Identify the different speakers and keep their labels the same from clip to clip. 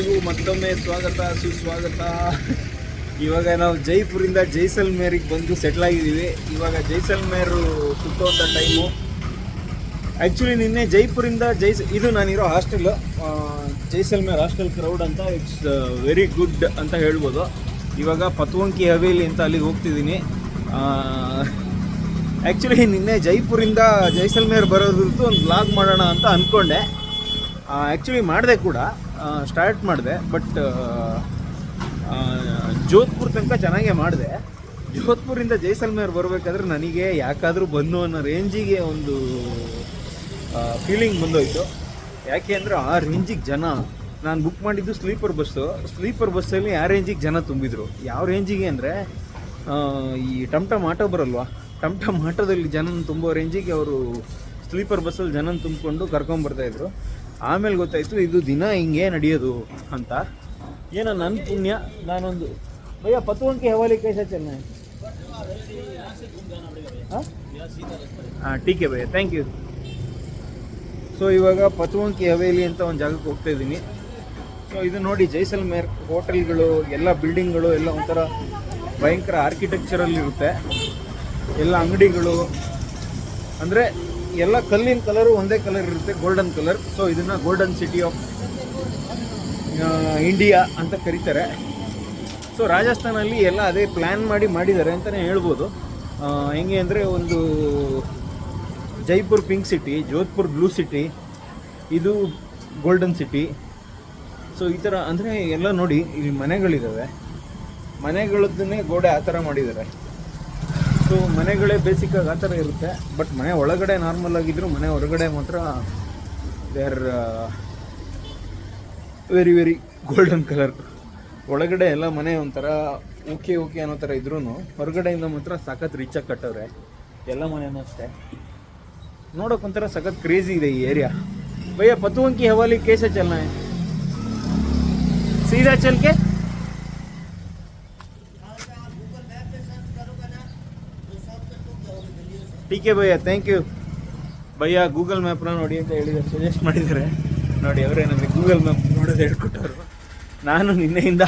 Speaker 1: ಎಲ್ರಿಗೂ ಮತ್ತೊಮ್ಮೆ ಸ್ವಾಗತ, ಸುಸ್ವಾಗತ. ಇವಾಗ ನಾವು ಜೈಪುರಿಂದ ಜೈಸಲ್ಮೇರಿಗೆ ಬಂದು ಸೆಟ್ಲ್ ಆಗಿದ್ದೀವಿ. ಇವಾಗ ಜೈಸಲ್ಮೇರು ಸುತ್ತುವಂಥ ಟೈಮು ಆ್ಯಕ್ಚುಲಿ ನಿನ್ನೆ ಜೈಪುರಿಂದ ಜೈಸ್, ಇದು ನಾನಿರೋ ಹಾಸ್ಟೆಲು ಜೈಸಲ್ಮೇರ್ ಹಾಸ್ಟೆಲ್ ಕ್ರೌಡ್ ಅಂತ ಇಟ್ಸ್ ವೆರಿ ಗುಡ್ ಅಂತ ಹೇಳ್ಬೋದು. ಇವಾಗ ಪತ್ವಂಕಿ ಹವೇಲಿ ಅಂತ ಅಲ್ಲಿಗೆ ಹೋಗ್ತಿದ್ದೀನಿ. ಆ್ಯಕ್ಚುಲಿ ನಿನ್ನೆ ಜೈಪುರಿಂದ ಜೈಸಲ್ಮೇರ್ ಬರೋದ್ರದ್ದು ಒಂದು ಬ್ಲಾಗ್ ಮಾಡೋಣ ಅಂತ ಅಂದ್ಕೊಂಡೆ ಆ್ಯಕ್ಚುಲಿ ಮಾಡಿದೆ ಕೂಡ. ಸ್ಟಾರ್ಟ್ ಮಾಡಿದೆ ಬಟ್ ಜೋಧ್ಪುರ್ ತನಕ ಚೆನ್ನಾಗೇ ಮಾಡಿದೆ. ಜೋಧ್ಪುರಿಂದ ಜೈಸಲ್ಮೇರ್ ಬರಬೇಕಾದ್ರೆ ನನಗೆ ಯಾಕಾದರೂ ಬಂದು ಅನ್ನೋ ರೇಂಜಿಗೆ ಒಂದು ಫೀಲಿಂಗ್ ಬಂದೋಯ್ತು. ಯಾಕೆ ಅಂದರೆ ಆ ರೇಂಜಿಗೆ ಜನ, ನಾನು ಬುಕ್ ಮಾಡಿದ್ದು ಸ್ಲೀಪರ್ ಬಸ್ಸು ಸ್ಲೀಪರ್ ಬಸ್ಸಲ್ಲಿ ಆ ರೇಂಜಿಗೆ ಜನ ತುಂಬಿದ್ರು. ಯಾವ ರೇಂಜಿಗೆ ಅಂದರೆ ಈ ಟಮ್ ಟಮ್ ಆಟೋ ಬರಲ್ವಾ? ಟಮ್ಟಮ್ ಟಮ್ ಆಟೋದಲ್ಲಿ ಜನನ ತುಂಬೋ ರೇಂಜಿಗೆ ಅವರು ಸ್ಲೀಪರ್ ಬಸ್ಸಲ್ಲಿ ಜನನ ತುಂಬಿಕೊಂಡು ಕರ್ಕೊಂಬರ್ತಾಯಿದ್ರು ಆಮೇಲೆ ಗೊತ್ತಾಯಿತು, ಇದು ದಿನ ಹಿಂಗೆ ನಡೆಯೋದು ಅಂತ. ಏನೋ ನನ್ನ ಪುಣ್ಯ, ನಾನೊಂದು ಭಯ, ಪತುವಂಕಿ ಹವಾಲಿ ಕೈಸ ಚೆನ್ನ. ಹಾಂ? ಟೀಕೆ ಭಯ ಥ್ಯಾಂಕ್ ಯು ಸೊ ಇವಾಗ ಪತುವಂಕಿ ಹವೇಲಿ ಅಂತ ಒಂದು ಜಾಗಕ್ಕೆ ಹೋಗ್ತಾ ಇದ್ದೀನಿ. ಸೊ ಇದು ನೋಡಿ, ಜೈಸಲ್ಮೇರ್ ಹೋಟೆಲ್ಗಳು, ಎಲ್ಲ ಬಿಲ್ಡಿಂಗ್ಗಳು ಎಲ್ಲ ಒಂಥರ ಭಯಂಕರ ಆರ್ಕಿಟೆಕ್ಚರಲ್ಲಿರುತ್ತೆ ಎಲ್ಲ ಅಂಗಡಿಗಳು. ಅಂದರೆ ಎಲ್ಲ ಕಲ್ಲಿನ ಕಲರು ಒಂದೇ ಕಲರ್ ಇರುತ್ತೆ ಗೋಲ್ಡನ್ ಕಲರ್ ಸೊ ಇದನ್ನು ಗೋಲ್ಡನ್ ಸಿಟಿ ಆಫ್ ಇಂಡಿಯಾ ಅಂತ ಕರೀತಾರೆ. ಸೊ ರಾಜಸ್ಥಾನಲ್ಲಿ ಎಲ್ಲ ಅದೇ ಪ್ಲ್ಯಾನ್ ಮಾಡಿ ಮಾಡಿದ್ದಾರೆ ಅಂತಲೇ ಹೇಳ್ಬೋದು. ಹೆಂಗೆ ಅಂದರೆ ಒಂದು Jaipur pink city Jodhpur blue city ಇದು ಗೋಲ್ಡನ್ ಸಿಟಿ ಸೊ ಈ ಥರ ಅಂದರೆ ಎಲ್ಲ ನೋಡಿ, ಇಲ್ಲಿ ಮನೆಗಳಿದ್ದಾವೆ ಮನೆಗಳದ್ದನ್ನೇ ಗೋಡೆ ಆ ಥರ ಮಾಡಿದ್ದಾರೆ. ಸೊ ಮನೆಗಳೇ ಬೇಸಿಕ್ಕಾಗಿ ಆ ಥರ ಇರುತ್ತೆ. ಬಟ್ ಮನೆ ಒಳಗಡೆ ನಾರ್ಮಲ್ ಆಗಿದ್ರು ಮನೆ ಹೊರಗಡೆ ಮಾತ್ರ there very very golden colour ಒಳಗಡೆ ಎಲ್ಲ ಮನೆ ಒಂಥರ ಓಕೆ ಓಕೆ ಅನ್ನೋ ಥರ ಇದ್ರೂ ಹೊರಗಡೆಯಿಂದ ಮಾತ್ರ ಸಖತ್ ರಿಚಾಗಿ ಕಟ್ಟವ್ರೆ. ಎಲ್ಲ ಮನೆಯೂ ಅಷ್ಟೇ. ನೋಡೋಕೆ ಒಂಥರ ಸಖತ್ ಕ್ರೇಜಿ ಇದೆ ಈ ಏರಿಯಾ ಭಯ್ಯ, ಪತುವಂಕಿ ಹವಾಲಿ ಕೇಸ ಚಲ್ನ. ಸೀದಾ ಚಲ್ಕೆ? ಟಿ ಕೆ ಭಯ್ಯ ಥ್ಯಾಂಕ್ ಯು ಭಯ್ಯ ಗೂಗಲ್ ಮ್ಯಾಪ್ನ ನೋಡಿ ಅಂತ ಹೇಳಿದ್ದಾರೆ. ಸಜೆಸ್ಟ್ ಮಾಡಿದ್ದಾರೆ. ನೋಡಿ, ಅವರೇ ನನಗೆ ಗೂಗಲ್ ಮ್ಯಾಪ್ ನೋಡೋದು ಹೇಳ್ಕೊಟ್ಟವ್ರು. ನಾನು ನಿನ್ನೆಯಿಂದ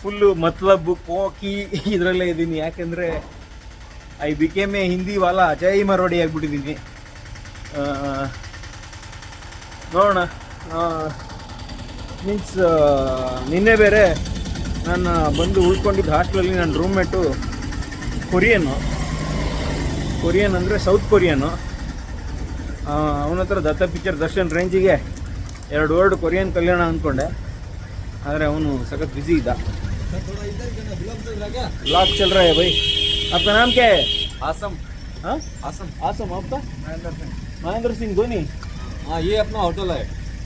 Speaker 1: ಫುಲ್ಲು ಮತ್ಲಬ್, ಪೋಕಿ ಇದರಲ್ಲೇ ಇದ್ದೀನಿ. ಯಾಕೆಂದರೆ ಐ ಬಿಕೇಮ್ ಎ ಹಿಂದಿ ವಾಲ ಅಜಯ್ ಮರವಾಡಿ ಆಗಿಬಿಟ್ಟಿದ್ದೀನಿ. ನೋಡೋಣ. ಮೀನ್ಸ್ ನಿನ್ನೆ ಬೇರೆ ನಾನು ಬಂದು ಉಳ್ಕೊಂಡಿದ್ದು ಹಾಸ್ಟೆಲಲ್ಲಿ ನನ್ನ ರೂಮ್ಮೇಟು ಕೊರಿಯನ್ನು ಕೊರಿಯನ್ ಅಂದರೆ ಸೌತ್ ಕೊರಿಯನು ಅವನ ಹತ್ರ ದತ್ತ ಪಿಕ್ಚರ್ ದರ್ಶನ್ ರೇಂಜಿಗೆ ಎರಡು ವರ್ಡ್ ಕೊರಿಯನ್ ಕಲ್ಯಾಣ ಅಂದ್ಕೊಂಡೆ ಆದರೆ ಅವನು ಸಖತ್ ಬ್ಯುಸಿ ಇದ್ದ ब्लॉग चल रहा है भाई आपका नाम क्या है
Speaker 2: आसम
Speaker 1: हाँ
Speaker 2: आसम
Speaker 1: आसम आपका
Speaker 2: महेंद्र सिंह
Speaker 1: महेंद्र सिंह धोनी
Speaker 2: हाँ ये अपना होटल है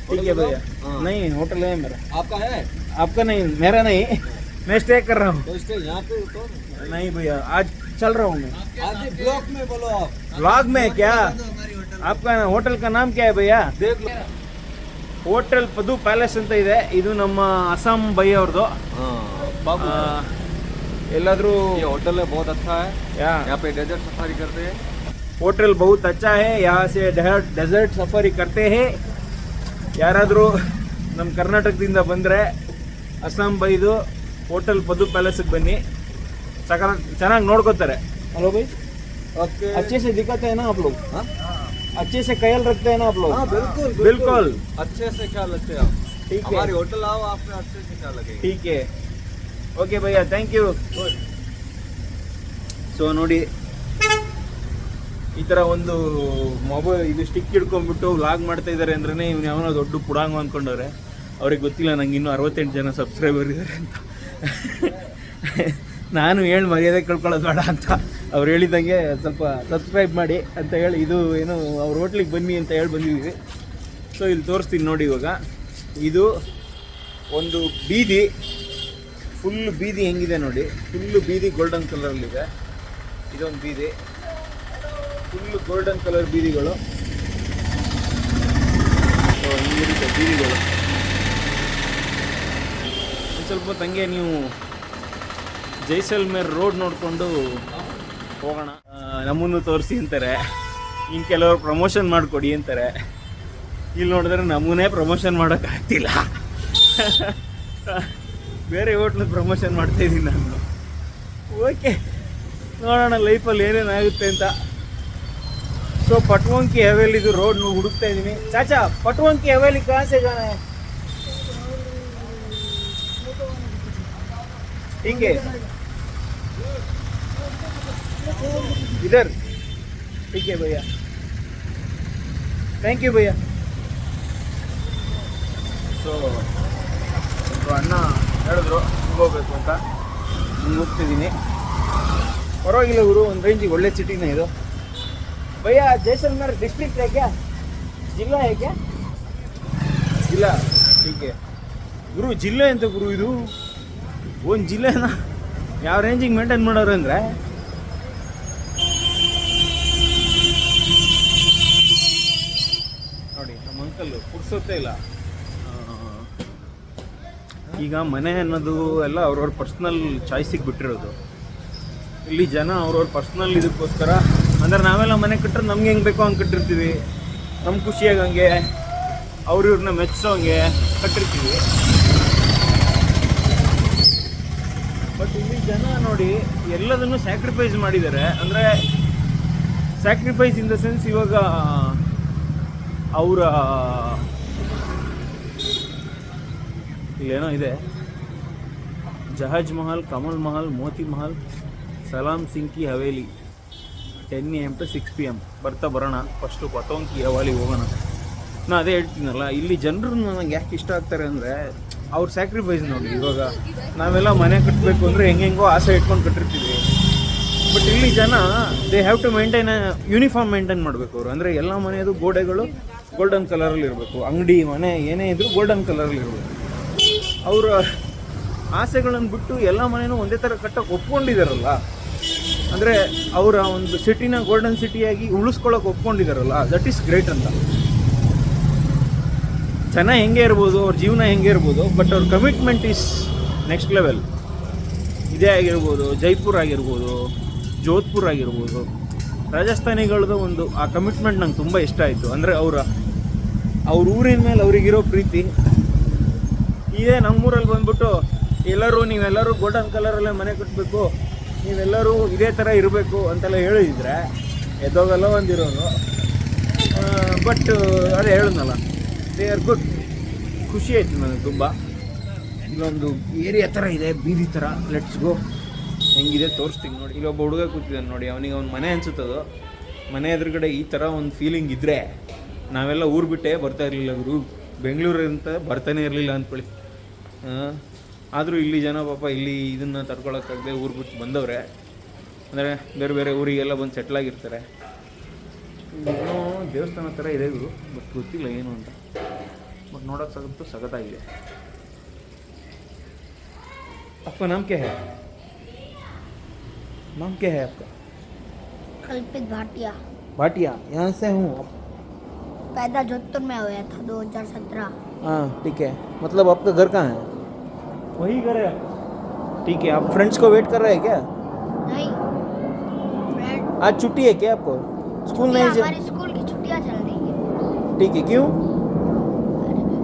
Speaker 1: ठीक है भैया
Speaker 2: हाँ।
Speaker 1: नहीं होटल है मेरा
Speaker 2: आपका है
Speaker 1: आपका नहीं मेरा नहीं मैं स्टे कर रहा हूँ
Speaker 2: तो इसके यहाँ पे तो
Speaker 1: नहीं भैया आज चल रहा हूँ मैं
Speaker 2: आज ब्लॉक में बोलो आप
Speaker 1: ब्लॉग में क्या आपका होटल का नाम क्या है भैया
Speaker 2: देख लो
Speaker 1: ಹೋಟೆಲ್ ಪದು ಪ್ಯಾಲೇಸ್ ಅಂತ ಇದೆ ಇದು ನಮ್ಮ ಅಸ್ಸಾಂ ಬೈ ಅವ್ರದ್ದು
Speaker 2: हाँ बाबू
Speaker 1: ಎಲ್ಲಾದರೂ
Speaker 2: ये होटल है बहुत अच्छा है
Speaker 1: ಯಾ
Speaker 2: यहाँ पे डेजर्ट सफारी करते हैं
Speaker 1: ಹೋಟೆಲ್ ಬಹುತ್ ಅಚ್ಚಾ ಹೇ ಯಾ ಸೆ ಡೆಸರ್ಟ್ ಸಫಾರಿ ಕರ್ತೆ ಹೇ ಯಾರಾದರೂ ನಮ್ಮ ಕರ್ನಾಟಕದಿಂದ ಬಂದರೆ ಅಸ್ಸಾಂ ಬೈದು ಹೋಟೆಲ್ ಪದು ಪ್ಯಾಲೇಸ್ಗೆ ಬನ್ನಿ ಸಕ ಚೆನ್ನಾಗಿ ನೋಡ್ಕೋತಾರೆ ಹಲೋ ಬೈ
Speaker 2: ओके
Speaker 1: अच्छे से दिखाते हैं ना आप लोग
Speaker 2: हाँ
Speaker 1: अच्छे से ख्याल रखते हैं ना आप लोग
Speaker 2: हाँ बिल्कुल
Speaker 1: बिल्कुल
Speaker 2: अच्छे से ख्याल रखते हैं आप
Speaker 1: ठीक है
Speaker 2: हमारी होटल आओ आपने अच्छे से ख्याल लगेगा
Speaker 1: ठीक है ಓಕೆ ಭಯ್ಯ ಥ್ಯಾಂಕ್ ಯು ಸೊ ನೋಡಿ ಈ ಥರ ಒಂದು ಮೊಬೈಲ್ ಇದು ಸ್ಟಿಕ್ ಹಿಡ್ಕೊಂಡ್ಬಿಟ್ಟು ವ್ಲಾಗ್ ಮಾಡ್ತಾ ಇದ್ದಾರೆ ಅಂದ್ರೆ ಇವ್ನು ಯಾವನೋ ದೊಡ್ಡ ಪುಡಾಂಗ ಅಂದ್ಕೊಂಡವ್ರೆ ಅವ್ರಿಗೆ ಗೊತ್ತಿಲ್ಲ ನಂಗೆ ಇನ್ನೂ ಅರವತ್ತೆಂಟು ಜನ ಸಬ್ಸ್ಕ್ರೈಬರ್ ಇದ್ದಾರೆ ಅಂತ ನಾನು ಹೇಳಿ ಮರ್ಯಾದೆ ಕಳ್ಕೊಳ್ಳೋದು ಬೇಡ ಅಂತ ಅವ್ರು ಹೇಳಿದಂಗೆ ಸ್ವಲ್ಪ ಸಬ್ಸ್ಕ್ರೈಬ್ ಮಾಡಿ ಅಂತ ಹೇಳಿ ಇದು ಏನು ಅವ್ರ ಹೋಟ್ಲಿಗೆ ಬನ್ನಿ ಅಂತ ಹೇಳಿ ಬಂದಿದ್ದೀವಿ ಸೊ ಇಲ್ಲಿ ತೋರಿಸ್ತೀನಿ ನೋಡಿ ಇವಾಗ. ಇದು ಒಂದು ಬೀದಿ. ಫುಲ್ ಬೀದಿ ಹೆಂಗಿದೆ ನೋಡಿ. ಫುಲ್ಲು ಬೀದಿ ಗೋಲ್ಡನ್ ಕಲರಲ್ಲಿದೆ ಇದೊಂದು ಬೀದಿ. ಫುಲ್ಲು ಗೋಲ್ಡನ್ ಕಲರ್ ಬೀದಿಗಳು. ಬೀದಿಗಳು. ಸ್ವಲ್ಪ ಹಂಗೆ ನೀವು ಜೈಸಲ್ಮೇರ್ ರೋಡ್ ನೋಡಿಕೊಂಡು ಹೋಗೋಣ. ನಮ್ಮನ್ನು ತೋರಿಸಿ ಅಂತಾರೆ. ಇನ್ನು ಕೆಲವರು ಪ್ರಮೋಷನ್ ಮಾಡಿಕೊಡಿ ಅಂತಾರೆ. ಇಲ್ಲಿ ನೋಡಿದ್ರೆ ನಮ್ಮನ್ನೇ ಪ್ರಮೋಷನ್ ಮಾಡೋಕ್ಕಾಗ್ತಿಲ್ಲ ಬೇರೆ ಹೋಟ್ಲಿಗೆ ಪ್ರಮೋಷನ್ ಮಾಡ್ತಾಯಿದ್ದೀನಿ ನಾನು. ಓಕೆ ನೋಡೋಣ ಲೈಫಲ್ಲಿ ಏನೇನಾಗುತ್ತೆ ಅಂತ. ಸೊ ಪಟ್ವಂಕಿ ಹವೇಲಿದು ರೋಡ್ ಹುಡುಕ್ತಾ ಇದ್ದೀನಿ ಚಾಚಾ, ಪಟ್ವಂಕಿ ಹವೇಲಿ ಕಾಸೆ ಗಾನೆ ಹಿಂಗೆ. इधर ठीक है भैया ಥ್ಯಾಂಕ್ ಯು ಭಯ್ಯ ಸೊ ಒಬ್ರು ಅಣ್ಣ ಹೇಳಿದ್ರು ಹಿಂಗ್ ಹೋಗ್ಬೇಕು ಅಂತ ಹಿಂಗೆ ಹೋಗ್ತಿದ್ದೀನಿ ಪರವಾಗಿಲ್ಲ ಗುರು ಒಂದು ರೇಂಜಿಗೆ ಒಳ್ಳೆ ಸಿಟಿನೇ ಇದು ಭಯ್ಯ ಜೈಸಲ್ಮೇರ್ ಡಿಸ್ಟ್ರಿಕ್ಟ್ है क्या ಜಿಲ್ಲಾ है क्या ಜಿಲ್ಲಾ ಟೀಕೆ ಗುರು ಜಿಲ್ಲೆ ಅಂತ ಗುರು ಇದು ಒಂದು ಜಿಲ್ಲೆನ ಯಾವ ರೇಂಜಿಗೆ ಮೇಂಟೈನ್ ಮಾಡೋರು ಅಂದರೆ ಅಂಕಲ್ಲು ಪುಡ್ಸೋದೇ ಇಲ್ಲ. ಈಗ ಮನೆ ಅನ್ನೋದು ಎಲ್ಲ ಅವ್ರವ್ರ ಪರ್ಸ್ನಲ್ ಚಾಯ್ಸಿಗೆ ಬಿಟ್ಟಿರೋದು. ಇಲ್ಲಿ ಜನ ಅವ್ರವ್ರ ಪರ್ಸ್ನಲ್ ಇದಕ್ಕೋಸ್ಕರ, ಅಂದ್ರೆ ನಾವೆಲ್ಲ ಮನೆ ಕಟ್ಟರೆ ನಮ್ಗೆ ಹೆಂಗೆ ಬೇಕೋ ಹಂಗೆ ಕಟ್ಟಿರ್ತೀವಿ. ನಮ್ಮ ಖುಷಿಯಾಗಿ ಹಂಗೆ, ಅವ್ರ ಇವ್ರನ್ನ ಹಂಗೆ ಕಟ್ಟಿರ್ತೀವಿ. ಬಟ್ ಇಲ್ಲಿ ಜನ ನೋಡಿ ಎಲ್ಲದನ್ನು ಸ್ಯಾಕ್ರಿಫೈಸ್ ಮಾಡಿದ್ದಾರೆ. ಅಂದರೆ ಸ್ಯಾಕ್ರಿಫೈಸ್ ಇನ್ ದ ಸೆನ್ಸ್ ಇವಾಗ ಅವರ ಇಲ್ಲೇನೋ ಇದೆ. ಜಹಾಜ್ ಮಹಲ್, ಕಮಲ್ ಮಹಲ್, ಮೋತಿ ಮಹಲ್ ಸಲಾಮ್ ಸಿಂಗ್ ಕಿ Haveli ten A M to six P M ಬರ್ತಾ ಬರೋಣ. ಫಸ್ಟು ಪತೋಂಕಿ ಹವಾಲಿ ಹೋಗೋಣ. ನಾ ಅದೇ ಹೇಳ್ತೀನಲ್ಲ, ಇಲ್ಲಿ ಜನರು ನನಗೆ ಯಾಕೆ ಇಷ್ಟ ಆಗ್ತಾರೆ ಅಂದರೆ, ಅವ್ರ ಸ್ಯಾಕ್ರಿಫೈಸ್ ನೋಡಿ. ಇವಾಗ ನಾವೆಲ್ಲ ಮನೆ ಕಟ್ಟಬೇಕು ಅಂದರೆ ಹೆಂಗೆಂಗೋ ಆಸೆ ಇಟ್ಕೊಂಡು ಕಟ್ಟಿರ್ತೀವಿ. ಬಟ್ ಇಲ್ಲಿ ಜನ they have to maintain uniform maintain ಮಾಡಬೇಕು ಅವರು. ಅಂದರೆ ಎಲ್ಲ ಮನೆಯದು ಗೋಡೆಗಳು ಗೋಲ್ಡನ್ ಕಲರಲ್ಲಿ ಇರಬೇಕು. ಅಂಗಡಿ, ಮನೆ, ಏನೇ ಇದ್ರೂ ಗೋಲ್ಡನ್ ಕಲರಲ್ಲಿ ಇರಬೇಕು. ಅವರ ಆಸೆಗಳನ್ನು ಬಿಟ್ಟು ಎಲ್ಲ ಮನೆಯೂ ಒಂದೇ ಥರ ಕಟ್ಟಕ್ಕೆ ಒಪ್ಕೊಂಡಿದ್ದಾರಲ್ಲ ಅಂದರೆ ಅವರ ಒಂದು ಸಿಟಿನ ಗೋಲ್ಡನ್ ಸಿಟಿಯಾಗಿ ಉಳಿಸ್ಕೊಳ್ಳೋಕೆ ಒಪ್ಕೊಂಡಿದ್ದಾರಲ್ಲ ದಟ್ ಈಸ್ ಗ್ರೇಟ್ ಅಂತ. ಜನ ಹೆಂಗೆ ಇರ್ಬೋದು, ಅವ್ರ ಜೀವನ ಹೆಂಗೆ ಇರ್ಬೋದು ಬಟ್ ಅವ್ರ ಕಮಿಟ್ಮೆಂಟ್ ಈಸ್ ನೆಕ್ಸ್ಟ್ ಲೆವೆಲ್ ಇದೇ ಆಗಿರ್ಬೋದು, ಜೈಪುರ್ ಆಗಿರ್ಬೋದು, ಜೋಧ್ಪುರ್ ಆಗಿರ್ಬೋದು. ರಾಜಸ್ಥಾನಿಗಳದ್ದು ಒಂದು ಆ ಕಮಿಟ್ಮೆಂಟ್ ನಂಗೆ ತುಂಬ ಇಷ್ಟ ಆಯಿತು. ಅಂದರೆ ಅವರ ಅವ್ರ ಊರಿನ ಮೇಲೆ ಅವ್ರಿಗಿರೋ ಪ್ರೀತಿ. ಇದೇ ನಮ್ಮೂರಲ್ಲಿ ಬಂದ್ಬಿಟ್ಟು ಎಲ್ಲರೂ ನೀವೆಲ್ಲರೂ ಗೋಲ್ಡನ್ ಕಲರಲ್ಲೇ ಮನೆ ಕಟ್ಟಬೇಕು ನೀವೆಲ್ಲರೂ ಇದೇ ಥರ ಇರಬೇಕು ಅಂತೆಲ್ಲ ಹೇಳಿದ್ರೆ ಎದ್ದೋಗಲ್ಲ ಒಂದಿರೋನು ಬಟ್ ಅದೇ ಹೇಳಿದ್ನಲ್ಲ ದೇ ಆರ್ ಗುಡ್ ಖುಷಿ ಆಯಿತು ನನಗೆ ತುಂಬ. ಇಲ್ಲೊಂದು ಏರಿಯಾ ಥರ ಇದೆ, ಬೀದಿ ಥರ ಲೆಟ್ಸ್ ಗೋ ಹೆಂಗಿದೆ ತೋರಿಸ್ತೀನಿ ನೋಡಿ. ಇಲ್ಲೊಬ್ಬ ಹುಡುಗ ಕೂತಿದ್ದಾನೆ ನೋಡಿ. ಅವನಿಗೆ ಅವ್ನ ಮನೆ ಅನಿಸುತ್ತದು. ಮನೆ ಎದುರುಗಡೆ ಈ ಥರ ಒಂದು ಫೀಲಿಂಗ್ ಇದ್ದರೆ ನಾವೆಲ್ಲ ಊರು ಬಿಟ್ಟೆ ಬರ್ತಾ ಇರಲಿಲ್ಲ ಗುರು ಬೆಂಗಳೂರಿಂದ ಬರ್ತಾನೆ ಇರಲಿಲ್ಲ ಅಂದ್ಕೊಳ್ಳಿ ಆದರೂ ಇಲ್ಲಿ ಜನ ಪಾಪ ಇಲ್ಲಿ ಇದನ್ನು ತಡ್ಕೊಳಕ್ಕಾಗದೆ ಊರು ಬಿಟ್ಟು ಬಂದವ್ರೆ ಅಂದರೆ ಬೇರೆ ಬೇರೆ ಊರಿಗೆಲ್ಲ ಬಂದು ಸೆಟ್ಲ್ ಆಗಿರ್ತಾರೆ ಏನೋ ದೇವಸ್ಥಾನ ಥರ ಇದೆ ಗುರು ಬಟ್ ಗೊತ್ತಿಲ್ಲ ಏನು ಅಂತ ಬಟ್ ನೋಡೋಕೆ ಸಗತ್ತು ಸಖತ್ತಾಗಿದೆ आपका नाम क्या है नाम क्या है आपका
Speaker 3: कल्पित भाटिया
Speaker 1: भाटिया यहाँ से हूँ आप
Speaker 3: पैदा जोधपुर में हुआ था 2017
Speaker 1: हाँ ठीक है। मतलब आपका घर कहाँ है? वही घर है। ठीक है आप फ्रेंड्स को वेट कर रहे हैं क्या?
Speaker 3: नहीं।
Speaker 1: आज छुट्टी है क्या आपको? स्कूल नहीं जा
Speaker 3: हमारी स्कूल की छुट्टियाँ चल रही है।
Speaker 1: ठीक है क्यों?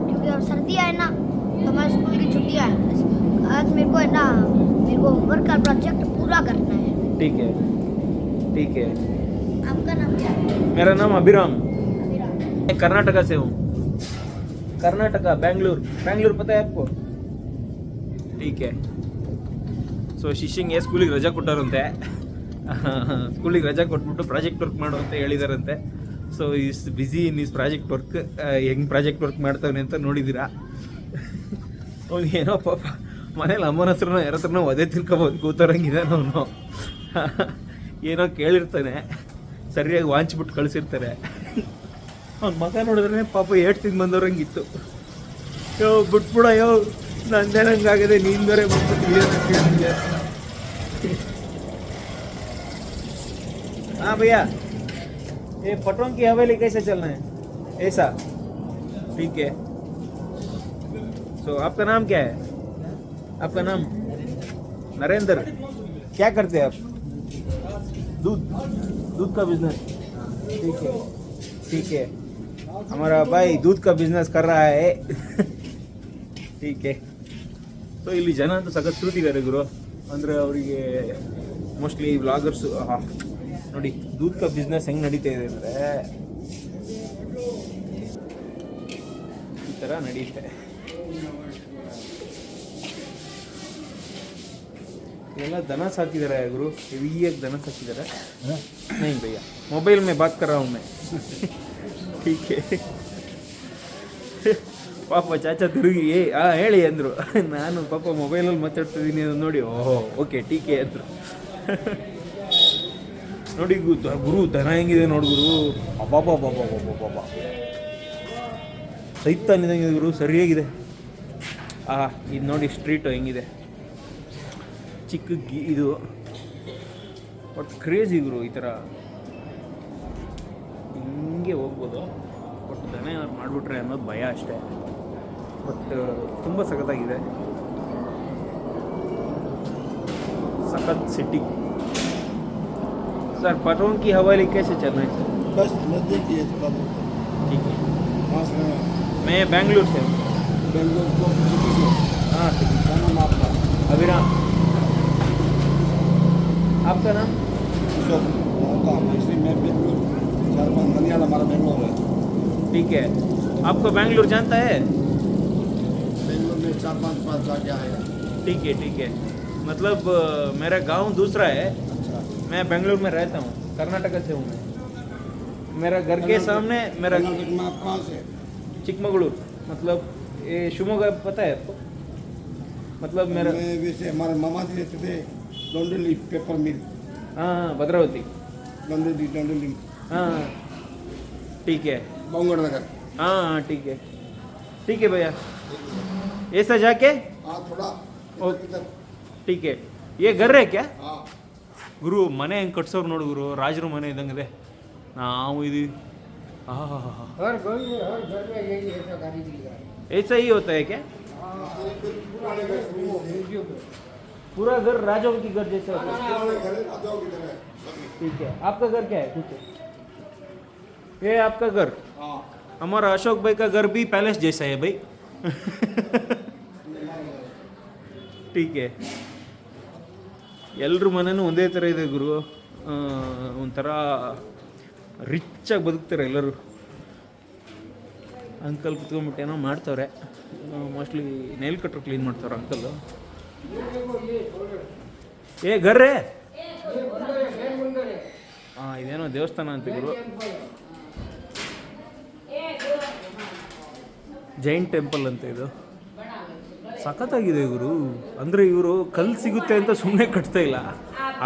Speaker 3: क्योंकि अब सर्दियाँ है ना तो हमारी स्कूल की छुट्टियाँ है। आज मेरे को है ना मेरे को होमवर्क का प्रोजेक्ट पूरा करना है।
Speaker 1: ठीक है ठीक है।
Speaker 3: आपका नाम क्या है?
Speaker 1: मेरा नाम अभिराम। कर्नाटका से हूँ कर्नाटका बेंगलुरु बेंगलुरु पता है आपको ठीक है ಸೊ ಶಿಷ್ಯಂಗೆ ಸ್ಕೂಲಿಗೆ ರಜಾ ಕೊಟ್ಟಾರಂತೆ ಸ್ಕೂಲಿಗೆ ರಜಾ ಕೊಟ್ಬಿಟ್ಟು ಪ್ರಾಜೆಕ್ಟ್ ವರ್ಕ್ ಮಾಡು ಅಂತ ಹೇಳಿದಾರಂತೆ so is busy in is project work ಹೆಂಗೆ ಪ್ರಾಜೆಕ್ಟ್ ವರ್ಕ್ ಮಾಡ್ತಾವನೆ ಅಂತ ನೋಡಿದ್ದೀರಾ ಅವ್ನಿಗೆ ಏನೋ ಪಾಪ ಮನೇಲಿ ಅಮ್ಮನ ಹತ್ರನೋ ಯಾರ ಹತ್ರನೋ ಒದೆ ತಿನ್ಕೊಬೋದು ಕೂತಾರಂಗಿದ್ದಾನೆ ಅವನು ಏನೋ ಕೇಳಿರ್ತಾನೆ ಸರಿಯಾಗಿ ವಾಂಚ್ಬಿಟ್ಟು ಕಳಿಸಿರ್ತಾರೆ ಅವ್ನ ಮಗ ನೋಡಿದ್ರೆ ಪಾಪ ಏಟ್ ತಿಂದು ಬಂದವ್ರಂಗಿತ್ತು ಯೋ ಬಿಟ್ಬಿಡ ಯೋ ನಂದೇ ಹಂಗಾಗದೆ ನೀನ್ ಬೇರೆ ಬಂದ್ಬಿಟ್ಟು ಇದೇನ ಕೇಳ್ತಿದ್ಯಾ? हाँ भैया ये पटों की हवेली कैसे चलना है ऐसा ठीक है तो आपका नाम क्या है आपका नाम नरेंद्र क्या करते हैं आप दूध दूध का बिजनेस ठीक है ठीक है हमारा भाई दूध का बिजनेस कर रहा है ಟೀಕೆ ಸೊ ಇಲ್ಲಿ ಜನ ಅಂತೂ ಸಖತ್ ಸೂಟಿದ್ದಾರೆ ಗುರು ಅಂದರೆ ಅವರಿಗೆ ಮೋಸ್ಟ್ಲಿ ವ್ಲಾಗರ್ಸು ನೋಡಿ ದೂದ್ ಕಾ ಬಿಸ್ನೆಸ್ ಹೆಂಗೆ ನಡೀತಾ ಇದೆ ಅಂದರೆ ಈ ಥರ ನಡೆಯುತ್ತೆ ಎಲ್ಲ ದನ ಸಾಕಿದ್ದಾರೆ ಗುರು ಹೆವಿಯಾಗಿ ದನ ಸಾಕಿದ್ದಾರೆ नहीं भैया मोबाइल में बात कर रहा हूँ मैं ठीक ಪಾಪ ಚಾಚಾ ತಿರುಗಿ ಹಾಂ ಹೇಳಿ, ಅಂದರು. ನಾನು ಪಾಪ ಮೊಬೈಲಲ್ಲಿ ಮಾತಾಡ್ತಿದ್ದೀನಿ ಅದನ್ನು ನೋಡಿ, ಓಹೋ, ಓಕೆ, ಟೀಕೆ, ಅಂದರು. ನೋಡಿ ಗುರು, ದನ ಹೆಂಗಿದೆ ನೋಡಿ, ಗುರು. ಅಬ್ಬಾಬಾ ಬಾಬಾ ಬಾಬಾ ಬಾಬಾ ಸಹಿತ ಗುರು, ಸರಿಯಾಗಿದೆ. ಆ, ಇದು ನೋಡಿ ಸ್ಟ್ರೀಟು ಹೆಂಗಿದೆ. ಚಿಕ್ಕ ಗಿ, ಇದು. ಬಟ್ ಕ್ರೇಜಿ ಗುರು, ಈ ಥರ. ಹಿಂಗೆ ಹೋಗ್ಬೋದು ಬಟ್ ದನ ಏನಾದ್ರು ಮಾಡಿಬಿಟ್ರೆ ಅನ್ನೋದು ಭಯ ಅಷ್ಟೇ ಬಟ್ ತುಂಬ ಸಖತ್ತಾಗಿದೆ ಸಖತ್ ಸಿಟಿ सर पटों की हवाली कैसे चल रही है सर
Speaker 4: बस नजदीक ही है थोड़ा बहुत
Speaker 1: ठीक है
Speaker 4: वहाँ से
Speaker 1: मैं बेंगलुरु से हूँ
Speaker 4: बेंगलोर को सिटी से
Speaker 1: हाँ सर
Speaker 4: क्या नाम है आपका
Speaker 1: अभिराम आपका नाम
Speaker 4: अशोक आपका इसलिए मैं बेंगलोर चार पाँच ननियाल हमारा बेंगलोर है
Speaker 1: ठीक है। आपको बेंगलुरु जानता है?
Speaker 4: बेंगलोर में चार पाँच पाँच जाके आए हैं
Speaker 1: ठीक है ठीक है। मतलब मेरा गाँव दूसरा है।
Speaker 4: अच्छा
Speaker 1: मैं बेंगलुरु में रहता हूँ कर्नाटक से हूँ मैं। मेरा घर के सामने मेरा चिकमगलूर। मतलब ये शिवमोगा पता है आपको? मतलब मेरा
Speaker 4: वैसे हमारे मामा जी रहते थे डोंडली पेपर मिल।
Speaker 1: हाँ हाँ, भद्रावती।
Speaker 4: डोंडली डोंडली
Speaker 1: हाँ हाँ, ठीक है
Speaker 4: बांगड़ नगर
Speaker 1: हाँ हाँ ठीक है ठीक है भैया ऐसा जाके
Speaker 4: हाँ थोड़ा
Speaker 1: ओ-
Speaker 4: इधर
Speaker 1: ठीक है ये घर है क्या
Speaker 4: हाँ
Speaker 1: ಗುರು ಮನೆ ಹೆಂಗೆ ಕಟ್ಸೋರು ನೋಡು ಗುರು ರಾಜರು ಮನೆ ಇದ್ದಂಗಿದೆ ನಾವು ಇದು ऐसा ही होता है क्या
Speaker 4: पुराने घर से वो
Speaker 1: पूरा घर राजाओं की घर जैसा होता है
Speaker 4: पुराने घर है, राजाओं की तरह सभी
Speaker 1: ठीक है आपका घर क्या है पूछो ये आपका घर
Speaker 4: हाँ
Speaker 1: हमारा अशोक भाई का घर भी पैलेस जैसा है भाई ठीक है ಎಲ್ರ ಮನೆಯೂ ಒಂದೇ ಥರ ಇದೆ ಗುರು ಆ, ಒಂಥರ ರಿಚ್ಚಾಗಿ ಬದುಕ್ತಾರೆ ಎಲ್ಲರೂ ಅಂಕಲ್ ಕುತ್ಕೊಂಡ್ಬಿಟ್ಟು ಏನೋ ಮಾಡ್ತವ್ರೆ ಮೋಸ್ಟ್ಲಿ ನೇಲ್ ಕಟ್ರು ಕ್ಲೀನ್ ಮಾಡ್ತಾವ್ರೆ ಅಂಕಲ್ ಏ ಗರ್ರೆ ಹಾಂ ಇದೇನೋ ದೇವಸ್ಥಾನ ಅಂತ ಗುರು ಜೈನ್ ಟೆಂಪಲ್ ಅಂತ ಇದು. ಸಖತ್ತಾಗಿದೆ ಇವರು ಅಂದರೆ ಇವರು ಕಲ್ಲು ಸಿಗುತ್ತೆ ಅಂತ ಸುಮ್ಮನೆ ಕಟ್ತಾ ಇಲ್ಲ.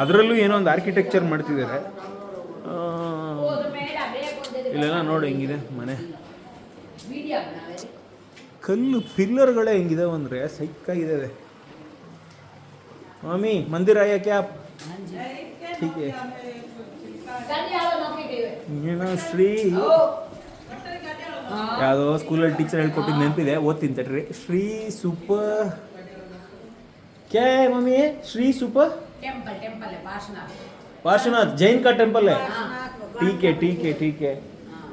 Speaker 1: ಅದರಲ್ಲೂ ಏನೋ ಒಂದು ಆರ್ಕಿಟೆಕ್ಚರ್ ಮಾಡ್ತಿದ್ದಾರೆ. ಇಲ್ಲೆಲ್ಲ ನೋಡು ಹೆಂಗಿದೆ ಮನೆ. ಕಲ್ಲು ಪಿಲ್ಲರ್ಗಳೇ ಹೆಂಗಿದಾವೆ ಅಂದರೆ ಅದೇ ಮಾಮಿ ಮಂದಿರ ಯಾಕೆ ಏನೋ ಶ್ರೀ ಯಾವುದೋ ಸ್ಕೂಲಲ್ಲಿ ಟೀಚರ್ ಹೇಳ್ಕೊಟ್ಟಿದ್ದು ನೆನಪಿದೆ ಓದ್ತೀನಿ ತಡ್ರಿ ಶ್ರೀ ಸೂಪರ್ क्या है मम्मी ये श्री सुपर
Speaker 5: टेम्पल टेम्पल है पार्शनाथ
Speaker 1: पार्श्वनाथ जैन का टेम्पल है ठीक है ठीक है ठीक है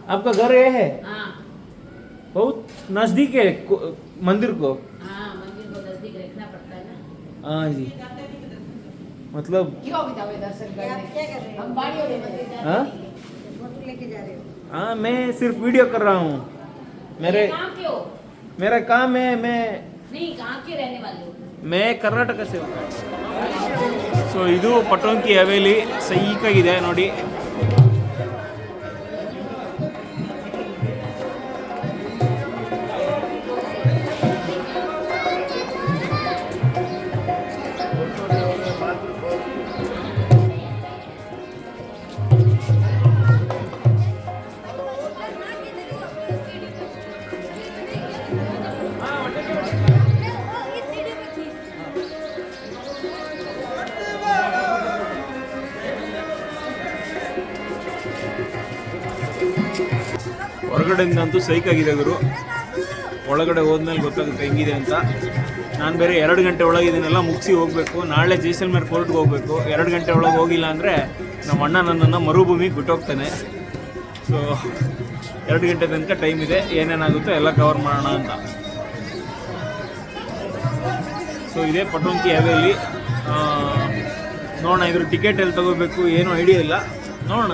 Speaker 1: आपका घर ये है
Speaker 5: हाँ
Speaker 1: बहुत नजदीक है को- मंदिर को
Speaker 5: हाँ मंदिर को नजदीक रखना पड़ता है ना
Speaker 1: हाँ जी मतलब
Speaker 5: क्यों बितावे दर्शन करने हम बाड़ियों में मंदिर जाते
Speaker 1: हाँ?
Speaker 5: नहीं।
Speaker 1: हाँ मैं सिर्फ वीडियो कर रहा हूँ मेरे
Speaker 5: कहाँ के हो
Speaker 1: मेरा काम है मैं
Speaker 5: नहीं कहाँ के रहने वाले हो
Speaker 1: मैं ಕರ್ನಾಟಕ से हूँ ಸೊ ಇದು ಪಟೋಂಕಿ ಹವೇಲಿ ಸೈಕಾಗಿದೆ ನೋಡಿ ಹೊರಗಡೆಯಿಂದಂತೂ ಆಗಿದೆ ಗುರು. ಒಳಗಡೆ ಹೋದ್ಮೇಲೆ ಗೊತ್ತಾಗುತ್ತೆ ಹೆಂಗಿದೆ ಅಂತ. ನಾನು ಬೇರೆ ಎರಡು ಗಂಟೆ ಒಳಗೆ ಇದನ್ನೆಲ್ಲ ಮುಗಿಸಿ ಹೋಗಬೇಕು. ನಾಳೆ ಜೈಸಲ್ಮೇರ್ ಫೋರ್ಟ್ಗೆ ಹೋಗಬೇಕು. ಎರಡು ಗಂಟೆ ಒಳಗೆ ಹೋಗಿಲ್ಲ ಅಂದರೆ ನಮ್ಮ ಅಣ್ಣ ನನ್ನನ್ನು ಮರುಭೂಮಿಗೆ ಬಿಟ್ಟೋಗ್ತಾನೆ. ಸೊ ಎರಡು ಗಂಟೆ ತನಕ ಟೈಮ್ ಇದೆ. ಏನೇನಾಗುತ್ತೋ ಎಲ್ಲ ಕವರ್ ಮಾಡೋಣ ಅಂತ. ಸೊ ಇದೇ ಪಟೋಂಕಿ ಹವೇಲಿ. ಆ, ನೋಡೋಣ ಇದ್ರ ಟಿಕೆಟ್ ಎಲ್ಲಿ ತಗೋಬೇಕು ಏನೂ ಐಡಿಯಾ ಇಲ್ಲ. ನೋಡೋಣ.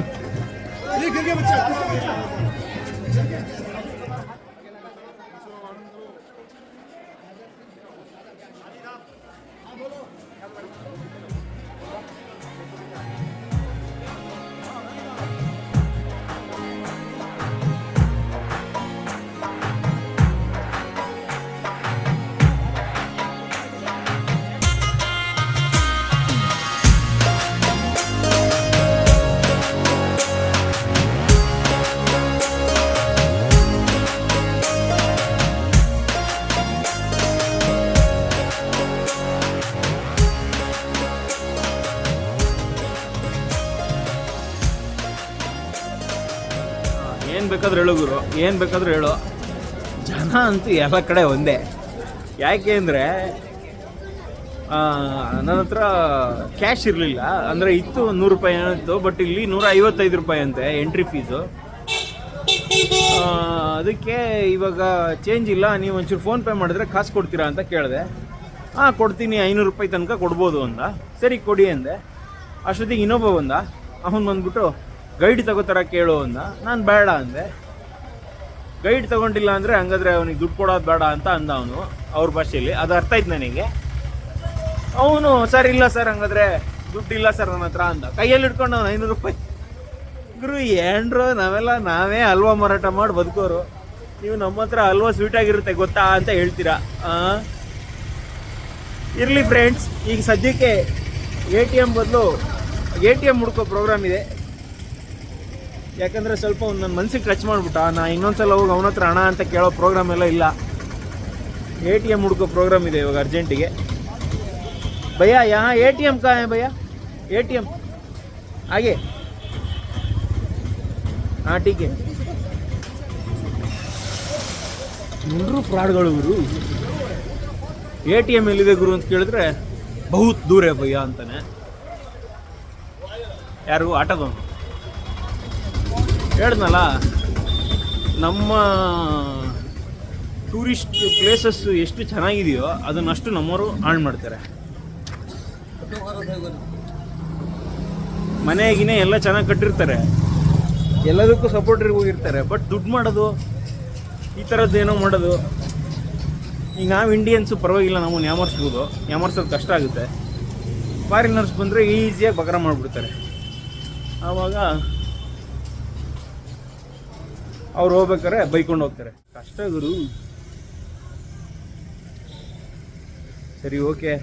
Speaker 1: ಹೇಳು ಗುರು, ಏನು ಬೇಕಾದರೂ ಹೇಳು. ಜನ ಅಂತೂ ಎಲ್ಲ ಕಡೆ ಒಂದೇ. ಯಾಕೆ ಅಂದರೆ ನನ್ನ ಹತ್ರ ಕ್ಯಾಶ್ ಇರಲಿಲ್ಲ. ಅಂದರೆ ಇತ್ತು ನೂರು ರೂಪಾಯಿ ಏನಿತ್ತು ಬಟ್ ಇಲ್ಲಿ ನೂರ ಐವತ್ತೈದು ರೂಪಾಯಿ ಅಂತೆ ಎಂಟ್ರಿ ಫೀಸು ಅದಕ್ಕೆ ಇವಾಗ ಚೇಂಜ್ ಇಲ್ಲ, ನೀವು ಒಂಚೂರು ಫೋನ್ಪೇ ಮಾಡಿದ್ರೆ ಕಾಸು ಕೊಡ್ತೀರಾ ಅಂತ ಕೇಳಿದೆ. ಹಾಂ ಕೊಡ್ತೀನಿ, ಐನೂರು ರೂಪಾಯಿ ತನಕ ಕೊಡ್ಬೋದು ಅಂದ. ಸರಿ, ಕೊಡಿ ಅಂದೆ. ಅಷ್ಟೊತ್ತಿಗೆ ಇನ್ನೊಬ್ಬ ಬಂದ. ಅವನು ಬಂದ್ಬಿಟ್ಟು ಗೈಡ್ ತಗೋತಾರ ಕೇಳು ಅಂದ. ನಾನು ಬೇಡ ಅಂದೆ. ಗೈಡ್ ತಗೊಂಡಿಲ್ಲ ಅಂದರೆ ಹಂಗಾದ್ರೆ ಅವನಿಗೆ ದುಡ್ಡು ಕೊಡೋದು ಬೇಡ ಅಂತ ಅಂದ ಅವನು, ಅವ್ರ ಭಾಷೆಯಲ್ಲಿ. ಅದು ಅರ್ಥ ಆಯ್ತು ನನಗೆ. ಅವನು, ಸರ್, ಇಲ್ಲ ಸರ್, ಹಂಗಾದ್ರೆ ದುಡ್ಡಿಲ್ಲ ಸರ್ ನನ್ನ ಹತ್ರ ಅಂದ. ಕೈಯಲ್ಲಿ ಇಟ್ಕೊಂಡು ಅವ್ನು ಐನೂರು ರೂಪಾಯಿ. ಗುರು, ಏನ್ರು ನಾವೆಲ್ಲ ನಾವೇ ಹಲ್ವಾ ಮಾರಾಟ ಮಾಡಿ ಬದುಕೋರು. ನೀವು ನಮ್ಮ ಹತ್ರ ಹಲ್ವಾ ಸ್ವೀಟ್ ಆಗಿರುತ್ತೆ, ಗೊತ್ತಾ ಅಂತ ಹೇಳ್ತೀರಾ? ಇರ್ಲಿ ಫ್ರೆಂಡ್ಸ್ ಈಗ ಸದ್ಯಕ್ಕೆ ಎ ಟಿ ಎಂ ಬದಲು ಎ ಟಿ ಎಂ ಹುಡ್ಕೋ ಪ್ರೋಗ್ರಾಮ್ ಇದೆ. ಯಾಕಂದ್ರೆ ಸ್ವಲ್ಪ ಒಂದು ನನ್ನ ಮನ್ಸಿಗೆ ಟಚ್ ಮಾಡ್ಬಿಟ್ಟ. ನಾ ಇನ್ನೊಂದ್ಸಲ ಹೋಗಿ ಅವನ ಹತ್ರ ಹಣ ಅಂತ ಕೇಳೋ ಪ್ರೋಗ್ರಾಮ್ ಎಲ್ಲ ಇಲ್ಲ. ಎ ಟಿ ಎಂ ಹುಡ್ಕೋ ಪ್ರೋಗ್ರಾಮ್ ಇದೆ ಇವಾಗ ಅರ್ಜೆಂಟಿಗೆ ಭಯ ಯಾ ಎ ಟಿ ಎಂ ಕಾ ಭಯ ಭಯ್ಯ? ಎ ಟಿ ಎಂ ಹಾಗೆ. ಹಾಂ ಟೀಕೆ ಎಲ್ಲರೂ ಫ್ರಾಡ್ಗಳು ಗುರು ಎ ಟಿ ಎಂ ಎಲ್ಲಿದೆ ಗುರು ಅಂತ ಕೇಳಿದ್ರೆ ಬಹುತ್ ದೂರ ಭಯ್ಯ ಅಂತಾನೆ. ಯಾರಿಗೂ ಆಟೋದವನು ಹೇಳ್ದ್ನಲ್ಲ, ನಮ್ಮ ಟೂರಿಸ್ಟ್ ಪ್ಲೇಸಸ್ಸು ಎಷ್ಟು ಚೆನ್ನಾಗಿದೆಯೋ ಅದನ್ನಷ್ಟು ನಮ್ಮವರು ಹಾಳು ಮಾಡ್ತಾರೆ. ಮನೆಗಿನೇ ಎಲ್ಲ ಚೆನ್ನಾಗಿ ಕಟ್ಟಿರ್ತಾರೆ. ಎಲ್ಲದಕ್ಕೂ ಸಪೋರ್ಟ್ರಿಗೆ ಹೋಗಿರ್ತಾರೆ ಬಟ್ ದುಡ್ಡು ಮಾಡೋದು, ಈ ಥರದ್ದು ಏನೋ ಮಾಡೋದು. ಈಗ ನಾವು ಇಂಡಿಯನ್ಸು ಪರವಾಗಿಲ್ಲ ನಾವು ಯಾಮರ್ಸ್ಬೋದು. ಯಾಮರ್ಸೋದು ಕಷ್ಟ ಆಗುತ್ತೆ. ಫಾರಿನರ್ಸ್ ಬಂದರೆ ಈಸಿಯಾಗಿ ಬಕರ ಮಾಡಿಬಿಡ್ತಾರೆ. ಆವಾಗ ಅವ್ರು ಹೋಗ್ಬೇಕಾರೆ ಬೈಕೊಂಡು ಹೋಗ್ತಾರೆ. ಕಷ್ಟ ಗುರು. ಸರಿ, ಓಕೆ.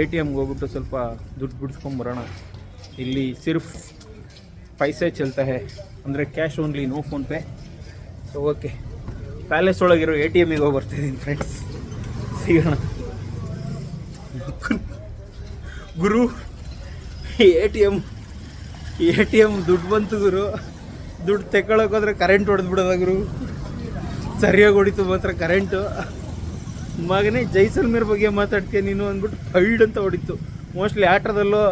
Speaker 1: ಎ ಟಿ ಎಮ್ಗೆ ಹೋಗ್ಬಿಟ್ಟು ಸ್ವಲ್ಪ ದುಡ್ಡು ಬಿಡಿಸ್ಕೊಂಬರೋಣ ಇಲ್ಲಿ ಸಿರ್ಫ್ ಪೈಸೆ ಚಲ್ತಾ ಅಂದರೆ cash only no PhonePe so okay. Palace ಒಳಗಿರೋ ಎ ಟಿ ಎಮ್ಮಿಗೆ ಹೋಗಿ ಬರ್ತಿದ್ದೀನಿ ಫ್ರೆಂಡ್ಸ್ ಸಿಗೋಣ ಗುರು A T M A T M ದುಡ್ಡು ಬಂತು ಗುರು. ದುಡ್ಡು ತೆಕ್ಕೊಳಕ್ ಹೋದ್ರೆ ಕರೆಂಟ್ ಹೊಡೆದು ಬಿಡೋದ ಸರಿಯಾಗಿ ಹೊಡಿತು ಮಾತ್ರ ಕರೆಂಟು ಮಗನೇ ಜೈಸಲ್ಮೇರ್ ಬಗ್ಗೆ ಮಾತಾಡ್ತೀಯ ನೀನು ಅಂದ್ಬಿಟ್ಟು ಫೈಡ್ ಅಂತ ಹೊಡಿತು. ಮೋಸ್ಟ್ಲಿ ಆಟೋದಲ್ಲೋ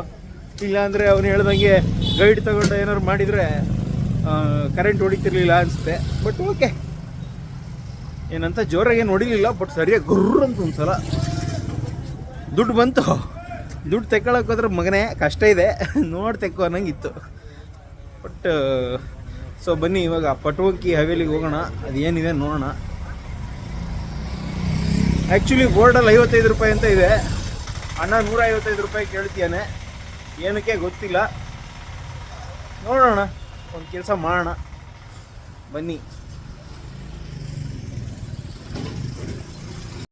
Speaker 1: ಇಲ್ಲಾಂದರೆ ಅವನು ಹೇಳ್ದಂಗೆ ಗೈಡ್ ತಗೊಂಡು ಏನಾದ್ರು ಮಾಡಿದರೆ ಕರೆಂಟ್ ಹೊಡಿತಿರ್ಲಿಲ್ಲ ಅನಿಸುತ್ತೆ. ಬಟ್ ಓಕೆ ಏನಂತ ಜೋರಾಗಿ ಏನು ಹೊಡಿಲಿಲ್ಲ ಬಟ್ ಸರಿಯಾಗಿ ಗುರ್ರ ಅಂತ ಒಂದ್ಸಲ. ದುಡ್ಡು ಬಂತು. ದುಡ್ಡು ತೆಕ್ಕೊಳಕ್ಕೆ ಹೋದ್ರೆ ಮಗನೇ ಕಷ್ಟ ಇದೆ. ನೋಡಿ ತೆಕ್ಕೋ ಅನ್ನಂಗಿತ್ತು. ಬಟ್ ಸೊ ಬನ್ನಿ, ಇವಾಗ ಪಟೋಕಿ ಹವೇಲಿಗೆ ಹೋಗೋಣ. ಅದೇನಿದೆ ನೋಡೋಣ. ಆ್ಯಕ್ಚುಲಿ ಬೋರ್ಡಲ್ಲಿ ಐವತ್ತೈದು ರೂಪಾಯಿ ಅಂತ ಇದೆ. ಅಣ್ಣ ನೂರ ಐವತ್ತೈದು ರೂಪಾಯಿ ಕೇಳ್ತೀಯಾನೆ ಏನಕ್ಕೆ ಗೊತ್ತಿಲ್ಲ. ನೋಡೋಣ. ಒಂದು ಕೆಲಸ ಮಾಡೋಣ. ಬನ್ನಿ.